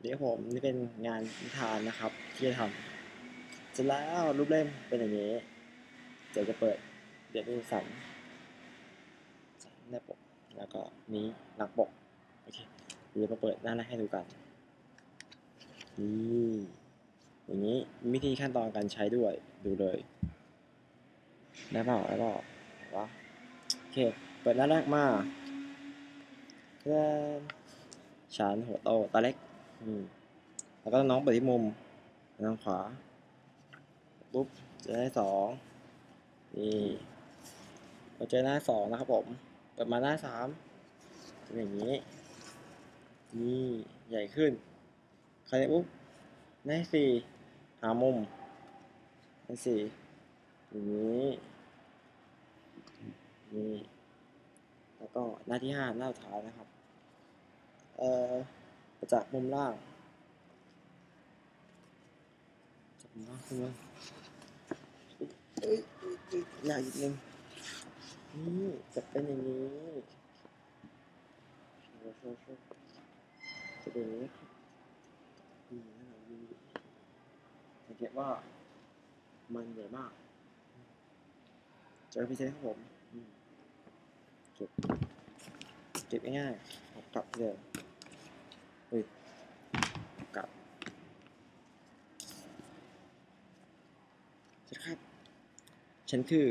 เดี๋ยวผมนี่เป็นงานนิทานนะครับ ที่จะทำเสร็จแล้วรูปเล่มเป็นอย่างนี้ เดี๋ยวจะเปิดเดี๋ยวดูสันสันหน้าปก แล้วก็นี้หลังปก โอเค เดี๋ยวมาเปิดหน้าแรกให้ดูกัน นี่อย่างนี้วิธีขั้นตอนการใช้ด้วยดูเลยได้เปล่าได้เปล่าวะโอเค เปิดหน้าแรกมาเพื่อนฉันหัวโตตาเล็ก แล้วก็น้องเปิดที่มุมทางขวาปุ๊บจะได้สองนี่เราเจอหน้าสองนะครับผมเปิดมาหน้าสามเป็นอย่างนี้ นี่ใหญ่ขึ้นคราวนี้ปุ๊บหน้าสี่หามุมหน้าสี่อย่างนี้นี่แล้วก็หน้าที่ห้าหน้าสุดท้ายนะครับ เอ่อ จากมุมล่างจากมุมล่างขึ้นมาเอ้ยเอ้ยเอ้ยหน้าอีกนึงนี่จะเป็นอย่างนี้โชว์โชว์โชว์จะเป็นอย่างนี้ครับนี่หน้าดีสังเกตว่ามันใหญ่มากเจอพิเศษครับผม เก็บ เก็บง่ายๆกลับเลยเฮ้ยเอากลับ สวัสดีครับ ฉันคือ